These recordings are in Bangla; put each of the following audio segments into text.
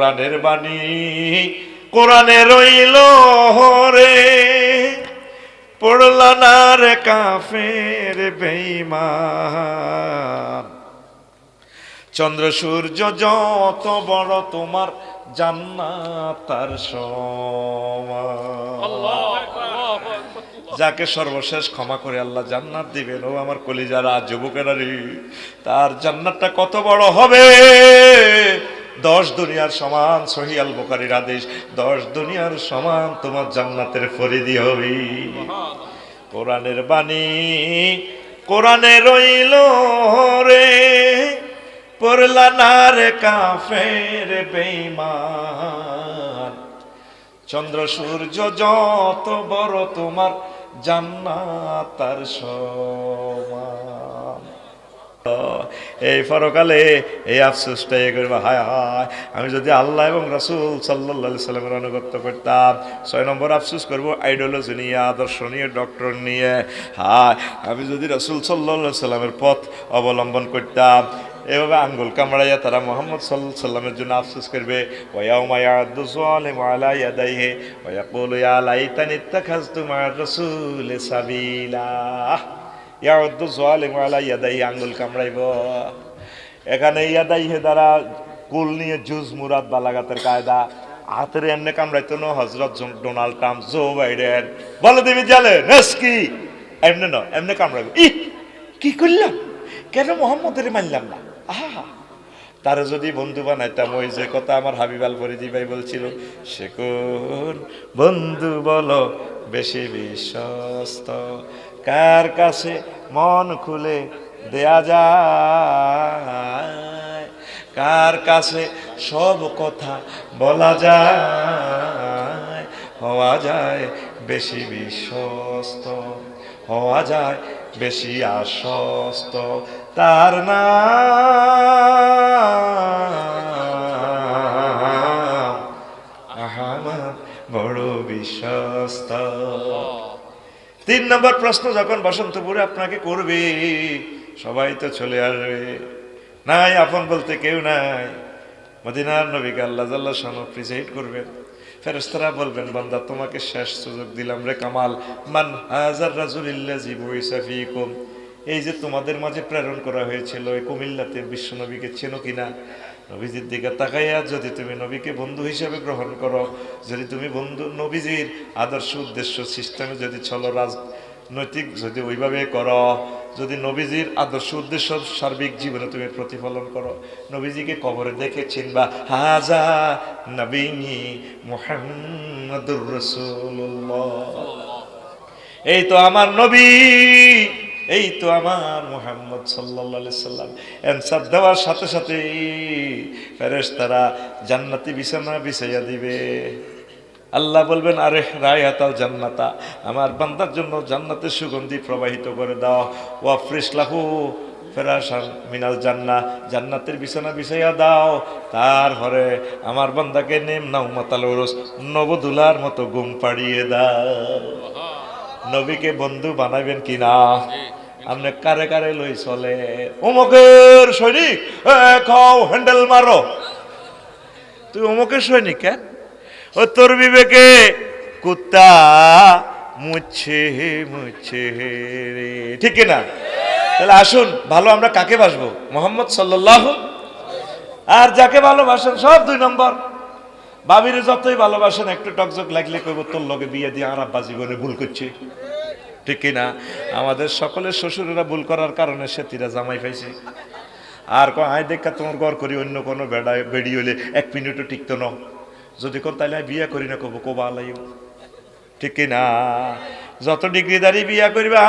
কোরআনের বাণী কোরআনে রইল রে পড়ল না রে কাফের বেঈমান। চন্দ্র সূর্য যত বড় তোমার জান্নাত তার সমান। যাকে সর্বশেষ ক্ষমা করে আল্লাহ জান্নাত দিবেন ও আমার কলিজারা যুবকেরা রে তার জান্নাতটা কত বড় হবে? দশ দুনিয়ার সমান সহিয়াল বোকারির আদেশ, দশ দুনিয়ার সমান তোমার জান্নাতের ফরিদি হবে। কোরআনের বাণী, কোরআনে রইল রে, পড়লা না রে কাফের বেঈমান। চন্দ্র সূর্য যত বড় তোমার জান্নাত, তার এই পরকালে এই আফসোসটা এ করব হায় হায়। আমি যদি আল্লাহ এবং রসুল সাল্লা সাল্লামের আনুগত্য করতাম, ছয় নম্বর আফসোস করব আইডিওলজি নিয়ে, আদর্শ নিয়ে, ডক্টর নিয়ে। হায়, আমি যদি রসুল সাল্লা সাল্লামের পথ অবলম্বন করতাম, এভাবে আঙ্গুল কামড়াইয়া তারা মোহাম্মদ সাল্লাহ সাল্লামের জন্য আফসোস করবে ওয়াউমা ইয়াদু যালিম আলা ইয়াদাইহি, ওয়া ইয়াকুলু ইয়া লাইতানি ইত্তাখাযতু মা'আর রাসূলি সাবিলা। ইয়াউদ্দু যালিম আলা ইয়াদাইহি আঙ্গুল কামড়াইব। এখানে ইয়াদাই হে দ্বারা কুল নিয়ে জুজ মুরাদ বালাগাতের কায়দা। হাতের এমনি কামড়াইতো না হজরত ডোনাল্ড ট্রাম্প, জো বাইডেন। বলে দিবি জালে, নেসকি। এমনি ন, এমনি কামড়াইব। ই কি করলাম? কেন মোহাম্মদের মানলাম না? আহা। তারা যদি বন্ধু বানাইতাম, ওই যে কথা আমার হাবিবাল ফরিদি ভাই বলছিল, সে কোন বন্ধু বলো, বেশি বিশ্বস্ত? কার কাছে মন খুলে দেয়া যায়? কার কাছে সব কথা বলা যায়? হওয়া যায় বেশি বিশ্বস্ত, হওয়া যায় বেশি আশ্বস্ত। তার নাম আহমদ বড় বিশ্বস্ত। তিন নম্বর প্রশ্ন যখন বসন্তপুরে আপনাকে করবে, সবাই তো চলে আসবে। নাই, আপন বলতে কেউ নাই। মদিনার নবীকে আল্লাহ জাল্লাহ শানু প্রিসাইড করবেন। ফেরেস্তারা বলবেন, বান্দা, তোমাকে শেষ সুযোগ দিলাম রে কামাল। মান হাজার রাজুলিল্লাজি ফিকুম। এই যে তোমাদের মাঝে প্রেরণ করা হয়েছিল, এই কুমিল্লাতে বিশ্ব নবীকে চেনো কিনা? নবীজির দিকে তাকাইয়া যদি তুমি নবীকে বন্ধু হিসেবে গ্রহণ করো, যদি তুমি বন্ধু নবীজির আদর্শ উদ্দেশ্য সিস্টেমে যদি চলো রাজনৈতিক যদি ওইভাবে করো, যদি নবীজির আদর্শ উদ্দেশ্য সার্বিক জীবনে তুমি প্রতিফলন করো, নবীজিকে কবরে দেখে চিনবা, হাজা নবী মুহাম্মদুর রাসূলুল্লাহ। এই তো আমার নবী। এই তো আমার মোহাম্মদ সাল্লা সাল্লাম। অ্যান্সার দেওয়ার সাথে সাথে ফেরেস তারা জান্নাতি বিছানা বিছাইয়া দিবে। আল্লাহ বলবেন আরে রায় রায়াতাল জান্নাতা। আমার বান্দার জন্য জান্নাতের সুগন্ধি প্রবাহিত করে দাও। ওয়া ফ্রিস লাহু ফেরাসান মিনাল জান্না। জান্নাতের বিছানা বিছাইয়া দাও। তারপরে আমার বান্দাকে নেম নাও মাতাল ওরস। নবদুলার মতো ঘুম পাড়িয়ে দাও। নবীকে বন্ধু বানাবেন কিনা আপনি কারে কারে লই চলে? অমুকের সৈনিক খাও, হ্যান্ডেল মারো। তুই অমুকের সৈনিক কেন? ও তোর বিবেকে, কুত্তা, মুছে মুচ্ছে রে। ঠিক না তাহলে আসুন, ভালো আমরা কাকে বাসবো? মোহাম্মদ সাল্লাহ আর যাকে ভালোবাসেন, সব দুই নম্বর। বাবির যতই ভালোবাসেন, একটু টকজক লাগলে কইব, তোর লগে বিয়ে দিয়ে আর আব্বা জীবনে ভুল করছে। ঠিক কিনা? আমাদের সকলের শ্বশুরেরা ভুল করার কারণে সেতিরা জামাই পাইছে। আর কো আয় দেখা তোমার ঘর করি, অন্য কোনো বেড়া, বেড়ি হইলে এক মিনিটও টিকতো ন। যদি কোন আমি বিয়া করি না কব, কবা লাইব ঠিক কিনা? যত ডিগ্রি দাঁড়িয়ে বিয়া করবা,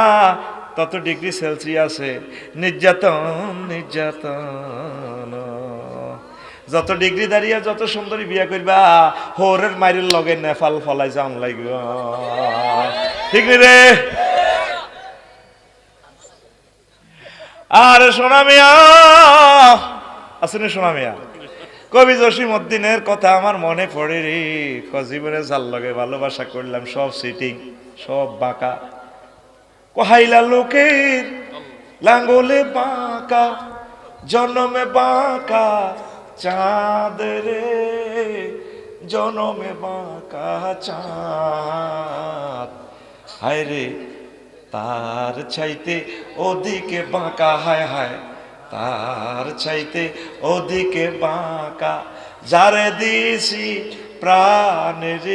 তত ডিগ্রি সেলসি আছে। নির্যাতন নির্যাতন যত ডিগ্রি দাঁড়িয়ে যত সুন্দরী বিয়া করবা, হোরের মাইরের লগে নেফাল ফলাই যাম লাগবে। ঠিক রে? আরে সোনা মিয়া আসেনি সোনা মিয়া? কবি জসিম উদ্দিনের কথা আমার মনে পড়ে রে। জীবনে যার লগে ভালোবাসা করলাম, সব সিটিং সব বাঁকা। কহাইলা লোকের লাঙ্গলে বাঁকা, জন্মে বাঁকা। চাঁদ রে জনমে বাঁকা চাঁদ। হায় রে, তার চাইতে ওদিকে বাঁকা, হায় হায়, তার চাইতে ওদিকে বাঁকা। যারে দিছি প্রাণের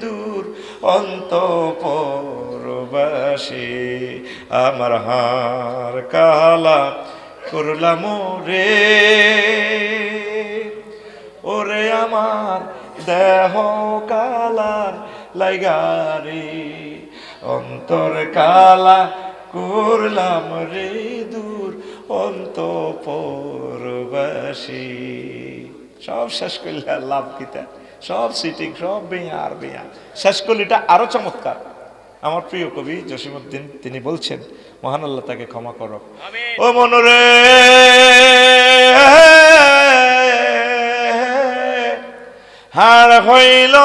দূর অন্ত আমার হার কালা করলাম রে। ওরে আমার দেহ কালার লাইগারে অন্তর কালা করলাম রে দূর অন্তপরবাসী। সব শেষ করলে লাভ কিতা সব সিটিং সব বেয়া আর বেয়া। শেষ করলে এটা আরও চমৎকার। আমার প্রিয় কবি জসিমুদ্দিন তিনি বলছেন মহান আল্লাহ তাকে ক্ষমা করো। ও মনরে হার হইল।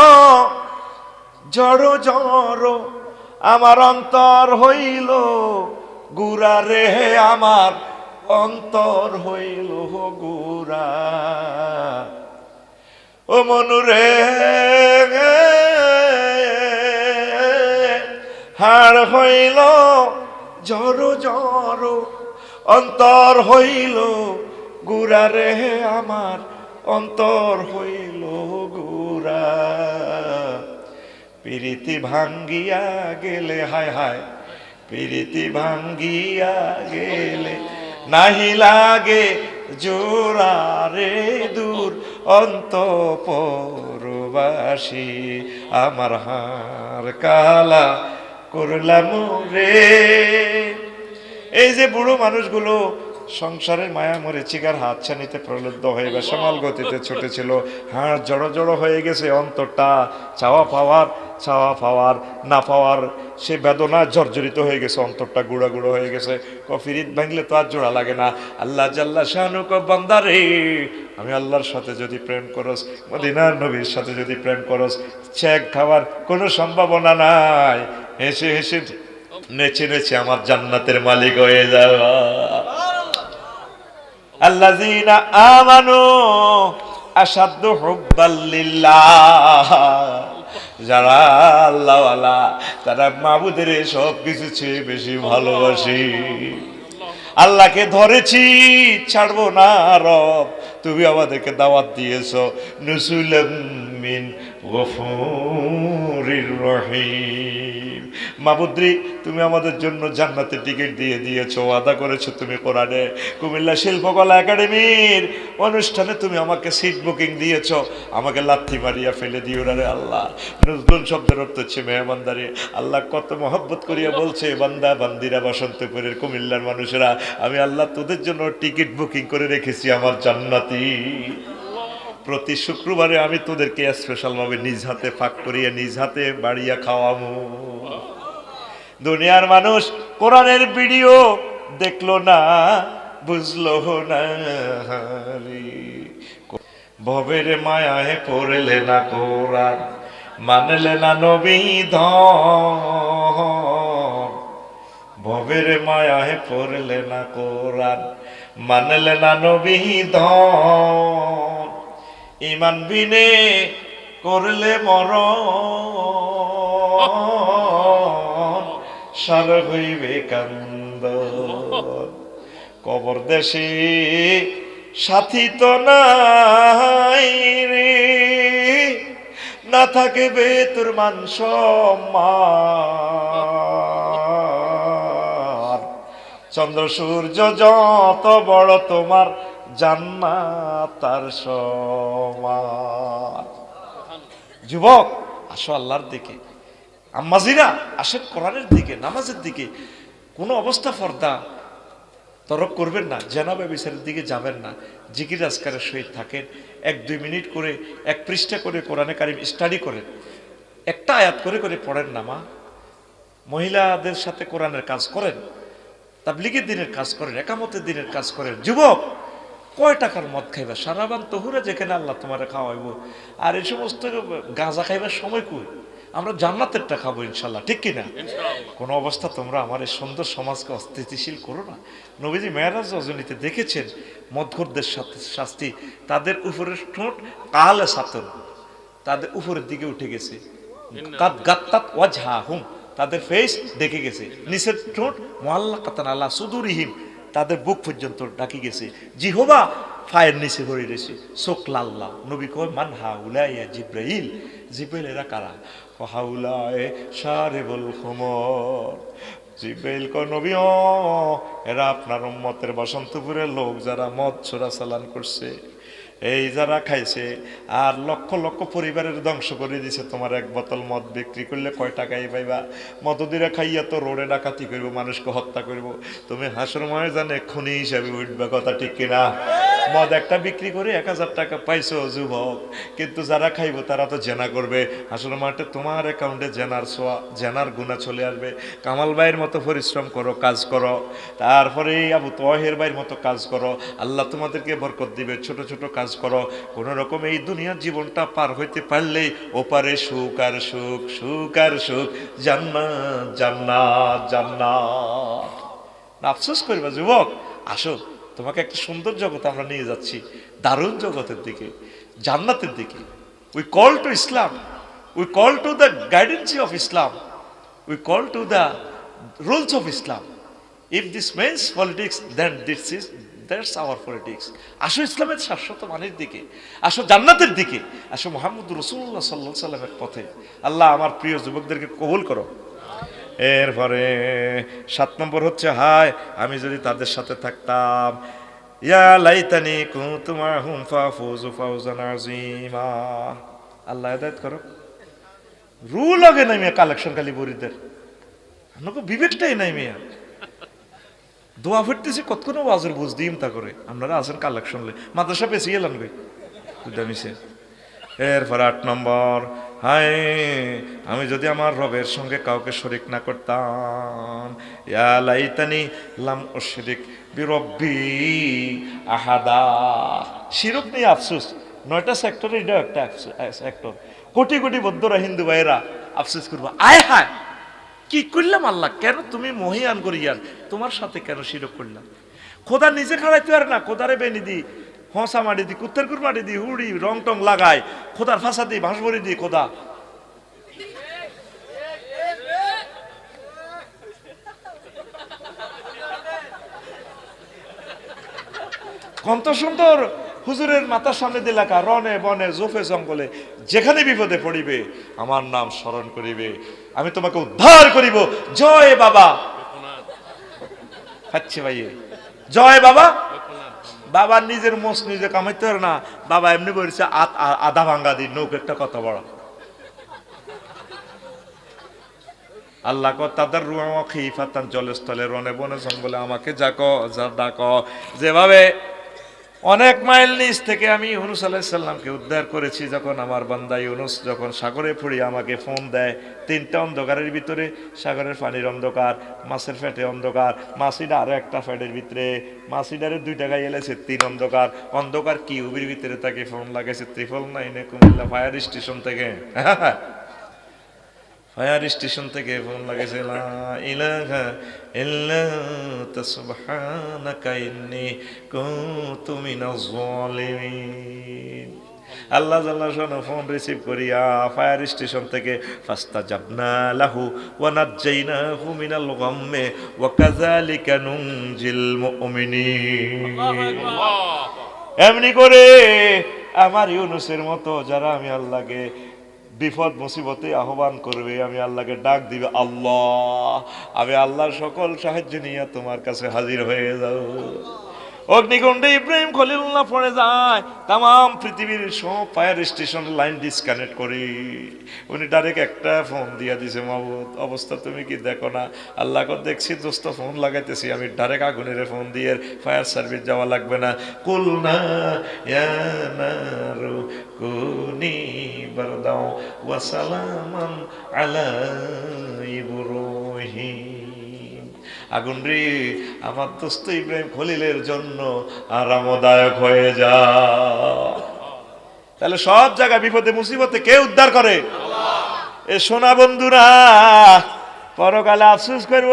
জড়ো জড়ো আমার অন্তর হইল। গুড়া রে আমার অন্তর হইল গুড়া। ও মনুরে হাড় হইল। জড়ো জড়ো অন্তর হইল। গুড়া রে আমার অন্তর হইল গুড়া প্রীতি ভাঙ্গিয়া গেলে, হায় হায়, প্রীতি ভাঙ্গিয়া গেলে নাহি লাগে জোড়া রে দূর অন্ত পরবাসী আমার হার কালা করলাম রে। এই যে বুড়ো মানুষগুলো সংসারের মায়া মরে চিকার হাত ছানিতে প্রলুব্ধ হয়ে গেছে বেসামাল গতিতে ছুটেছিল। হাড় জড়ো জড়ো হয়ে গেছে অন্তরটা। চাওয়া পাওয়ার চাওয়া পাওয়ার, না পাওয়ার, সে বেদনা জর্জরিত হয়ে গেছে, অন্তরটা গুঁড়া গুঁড়ো হয়ে গেছে। কফিরিত ভাঙলে তো আর জোড়া লাগে না। আল্লাহ জাল্লা শাহানুক বান্দারে। আমি আল্লাহর সাথে যদি প্রেম করস, মদিনার নবীর সাথে যদি প্রেম করস চেক খাওয়ার কোনো সম্ভাবনা নাই। হেসে হেসে নেচে নেচে আমার জান্নাতের মালিক হয়ে যাওয়া। আল্লাযীনা আমানু আশাদ্দু হুব্বাল্লিল্লাহ যারা আল্লাহওয়ালা, তারা মাবুদের সব কিছু চেয়ে বেশি ভালোবাসি। আল্লাহকে ধরেছি, ছাড়বো না রব। তুমি আমাদেরকে দাওয়াত দিয়েছ, নুসুলাম মিন গফুরির রহিম। মাবুদ্রি, তুমি আমাদের জন্য জান্নাতের টিকিট দিয়ে দিয়েছ আদা করেছ তুমি কোরআনে। কুমিল্লা শিল্পকলা একাডেমির অনুষ্ঠানে তুমি আমাকে সিট বুকিং দিয়েছ, আমাকে লাথি মারিয়া ফেলে দিও রে আল্লাহ। নজরুল শব্দের অর্থ হচ্ছে, মেহমানদারি, আল্লাহ কত মহব্বত করিয়া বলছে, বান্দা, বান্দিরা, বসন্তপুরের কুমিল্লার মানুষেরা, আমি আল্লাহ তোদের জন্য টিকিট বুকিং করে রেখেছি আমার জান্নাতি। প্রতি শুক্রবারে আমি তোদেরকে স্পেশাল ভাবে নিজ হাতে ফাঁক করিয়ে, নিজ হাতে বাড়িয়া খাওয়ামু দুনিয়ার মানুষ কোরআনের ভিডিও দেখল না, বুঝলো না। ভবের মায়ায় পড়লে না কোরআন, মানলে না নবী ভবের মায়ায় পড়লে না কোরআন, মানলে না নবী ধন। ইমান বিনে করলে মরণ, সার হইবে কান্দ। কবর দেশে সাথী তো রে, না থাকে বে তোর মান সম্মান। চন্দ্র সূর্য যত বড় তোমার জান্নাত, তার সমান যুবক, আসো আল্লাহর দিকে। আম্মাজিরা আসেন কোরআনের দিকে, নামাজের দিকে। কোনো অবস্থা ফর্দা। তরক করবেন না জেনাবে বিচারের দিকে যাবেন না। জিকির আজকারের সহিত থাকেন। এক দুই মিনিট করে, এক পৃষ্ঠা করে কোরআনে কারিম স্টাডি করেন। একটা আয়াত করে করে পড়েন না মা। মহিলাদের সাথে কোরআনের কাজ করেন। তাবলিগের দিনের কাজ করেন একামতের দিনের কাজ করেন যুবক কয় টাকার মদ খাইবা? সারাবান তহুরা যেখানে আল্লাহ তোমার খাওয়াইব। আর এই সমস্ত গাঁজা খাইবার সময় কই? আমরা জান্নাতেরটা খাব ইনশাল্লাহ ঠিক কিনা? কোনো অবস্থা তোমরা আমার এই সুন্দর সমাজকে অস্থিতিশীল করো না। নবীজি মেয়ারাজ রজনীতে দেখেছেন মদঘরদের সাথে শাস্তি। তাদের উপরে ঠোঁট কালে সাতন তাদের উপরের দিকে উঠে গেছে। গাত গাত্তাত ওয়াজহাহুম তাদের ফেস দেখে গেছে। নিচের ঠোঁট মোয়াল্লা কাতান আল্লাহ সুদুরিহিম, তাদের বুক পর্যন্ত ডাকি গেছে। জিহবা ফায়ের নিচে ভরে রয়েছে। চোখ লাল্লা নবী কয়, মান হাউলাইয়া জিব্রাইল? জিব্রাইল, এরা কারা? হাউলায় সারে বল খমর জিব্রাইল কয়, নবী এরা আপনার উম্মতের বসন্তপুরের লোক যারা মদ ছোড়া চালান করছে। এই যারা খাইছে, আর লক্ষ লক্ষ পরিবারের ধ্বংস করে দিছে। তোমার এক বোতল মদ বিক্রি করলে কয় টাকাই পাইবা? মদদিরা খাইয়া তো রোডে ডাকাতি করব, মানুষকে হত্যা করব। তুমি হাসর ময় জানে খুনি হিসাবে উঠবে, কথা ঠিক কিনা? মদ একটা বিক্রি করে এক হাজার টাকা পাইছো, যুবক। কিন্তু যারা খাইবো, তারা তো জেনা করবে। আসলে মাঠে তোমার অ্যাকাউন্টে জেনার সোয়া জেনার গুণা চলে আসবে। কামাল ভাইয়ের মতো পরিশ্রম করো, কাজ করো। তারপরে আবু তহের ভাইয়ের মতো কাজ করো। আল্লাহ তোমাদেরকে বরকত দিবে, ছোট ছোট কাজ করো। কোনো রকম এই দুনিয়ার জীবনটা পার হইতে পারলে ওপারে সুখ আর সুখ সুখ আর সুখ। জান্নাত জান্নাত জান্নাত। আফসোস করবা, যুবক। আসো। তোমাকে একটা সুন্দর জগতে আমরা নিয়ে যাচ্ছি, দারুণ জগতের দিকে, জান্নাতের দিকে। We call to Islam we call to the guidance of Islam we call to the rules of Islam if this means politics then this is that's our politics আসো ইসলামের শাশ্বত মানের দিকে, আসো জান্নাতের দিকে, আসো মোহাম্মদ রসুল্লাহ সাল্লাহ সাল্লামের পথে। আল্লাহ আমার প্রিয় যুবকদেরকে কবুল করো। এরপরে সাত নম্বর হচ্ছে, হায়, আমি যদি তাদের সাথে থাকতাম। ইয়া লাইতানি কুতুমা হুম ফাফুজু ফাউজান আজিমা আল্লাহ হেদায়েত করো রুল আগে নাই মিয়া কালেকশন খালি বরিদের আমাকে বিবেকটাই নাই মিয়া। দোয়া ফিরতেছি কতক্ষণ ওয়াজের বুঝ দিম তা করে। আপনারা আছেন কালেকশন মাদ্রাসা পেছি এলাম গে মিশে এরপর আট নম্বর হায়, আমি যদি আমার রবের সঙ্গে কাউকে শরিক না করতাম, ইয়া লাইতানি লাম অশরিক বিরব্বি আহাদা। শিরক নিয়ে আফসুস, নয়টা সেক্টরে এটা একটা সেক্টর কোটি কোটি বদ্ধরা, হিন্দু ভাইয়েরা আফসোস করব। আয় হায়, কি করলাম আল্লাহ? কেন তুমি মহিয়ান করিয়ান তোমার সাথে কেন শিরক করলাম? খোদা নিজে খাড়াইতে পারে না, খোদারে বেনি দি। হসা মাটি দি কুত্তের কুর মাটি দি হুড়ি রং টং লাগায় খোদার ফাঁসা দি ভাঁস ভরি দি খোদা। কত সুন্দর হুজুরের মাথার সামনে লেখা রনে বনে জোফে জঙ্গলে যেখানে বিপদে পড়িবে আমার নাম স্মরণ করিবে আমি তোমাকে উদ্ধার করিব। জয় বাবা। খাচ্ছে ভাইয়ে। জয় বাবা। বাবার নিজের মোষ নিজে কামাইতে পারে না, বাবা এমনি বলছে আধা ভাঙ্গা দিন, নৌক একটা কত বড়। আল্লাহ ক তাদের রুয়া খিফাতান জলস্থলে রনে বনে জঙ্গলে আমাকে যাক যা ডাক যেভাবে অনেক মাইল নিচ থেকে আমি ইউনুস আলাইসাল্লামকে উদ্ধার করেছি যখন আমার বান্দা ইউনুস যখন সাগরে ফুড়ি আমাকে ফোন দেয়, তিনটা অন্ধকারের ভিতরে, সাগরের পানির অন্ধকার, মাছের ফ্যাটে অন্ধকার, মাছিটা আরও একটা ফ্যাটের ভিতরে, মাছিটারে দুই টাকায় এলেছে, তিন অন্ধকার অন্ধকার কিউবির ভিতরে তাকে ফোন লাগাইছে ত্রিফল নাইনে কুমিল্লা ফায়ার স্টেশন থেকে। ফায়ার স্টেশন থেকে ফোন লাগাইছে মিনাজ জালিমিন। আল্লাহ জাল্লাহ শোনো ফোন রিসিভ করিয়া ফায়ার স্টেশন থেকে ফাস্তা জাবনা লাহু ওয়া নাজ্জাইনাহু মিনাল গাম্মে ওয়া কাযালিকা নুনজিল মুমিনিন। এমনি করে আমার ইউনুসের মতো যারা আমি আল্লাহকে বিপদ মুসিবতে আহ্বান করবে, আমি আল্লাহকে ডাক দিবে, আল্লাহ, আমি আল্লাহর সকল সাহায্য নিয়ে তোমার কাছে হাজির হয়ে যাও অগ্নিকুণ্ডে ইব্রাহিম খলিল্লাহ পড়ে যায়। তাম পৃথিবীর সব ফায়ার স্টেশন লাইন ডিসকানেক্ট করি। উনি ডাইরেক্ট একটা ফোন দিয়া দিছে মাহবুদ অবস্থা তুমি কি দেখো না? আল্লাহ কর দেখছি, দোস্ত ফোন লাগাইতেছি। আমি ডাইরেক্ট আগুনের ফোন দিয়ে ফায়ার সার্ভিস যাওয়া লাগবে না। কুল না ইয়া নারু কুনি বারদাও আগুন রে, আমার দোস্ত ইব্রাহিম খলিলের জন্য আরামদায়ক হয়ে যা। তাহলে সব জায়গায় বিপদে, মুসিবতে কে উদ্ধার করে? এ সোনা বন্ধুরা, পরকালে আফসোস করব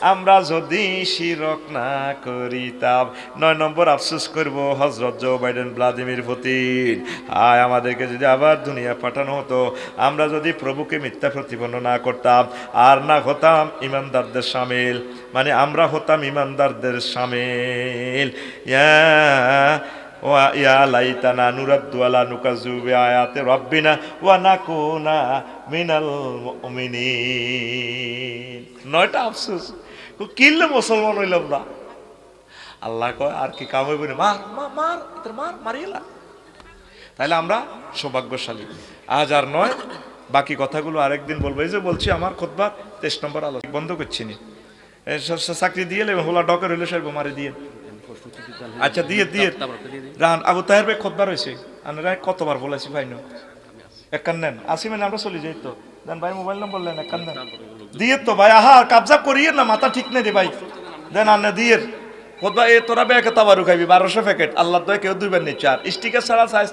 আমরা যদি শিরক না করিতাম। নয় নম্বর আফসোস করব হজরত জো বাইডেন ভ্লাদিমির পুতিন। আয় আমাদেরকে যদি আবার দুনিয়া পাঠানো হতো, আমরা যদি প্রভুকে মিথ্যা প্রতিপন্ন না করতাম, আর না হতাম ইমানদারদের সামিল। মানে আমরা হতাম ইমানদারদের সামিল। ওয়া, ইয়া লাইতানা নুরাদ্দু আলা নুকাজ্জুবি আয়াতে রাব্বিনা ওয়া নাকুনা মিনাল মুমিনিন। নয়টা আফসোস। কিনলে মুসলমান হইলাম না। আল্লাহ কয়, আর কি কাম হইব না মার মার মার মারিয়েলা। তাহলে আমরা সৌভাগ্যশালী। আজ আর নয়, বাকি কথাগুলো আরেকদিন বলব। এই যে বলছি, আমার খোদবার তেইশ নম্বর আলোচনা বন্ধ করছি নি। চাকরি দিয়ে হোলা ডকের হইলে সে মারি দিয়ে। আচ্ছা দিয়ে দিয়ে। রান, আবু তাহের ভাই খোদবার হয়েছে আমরা কতবার বলেছি ভাই নেন। আসি মানে আমরা চলে যাই তো। দেন ভাই, মোবাইল নম্বর নেন। একান দিয়ে তো ভাই, আহা কাবজা করিয়ে না, মাথা ঠিক নেই ভাই। দেন আনে দিয়ে খোদবা এ তোরা ব্যাগে তাবারু খাইবি, বারোশো প্যাকেট। আল্লাহ দয় কেউ দুইবার নিচ্ছে আর স্টিকার ছাড়া সাইজ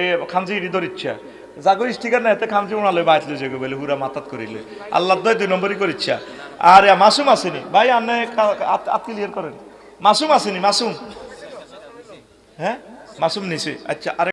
এ খামজি হৃদয় ইচ্ছা জাগো, স্টিকার না, এতে খামজি উনালে বাইতলে যে বলে, হুরা মাতাত করিলে। আল্লাহ দয় দুই নম্বরই করিচ্ছা। আর, মাসুম আসেনি। ভাই, আনে আত্মীয় করেন। মাসুম আসেনি, মাসুম। হ্যাঁ? মাসুম নিছে। আচ্ছা আরে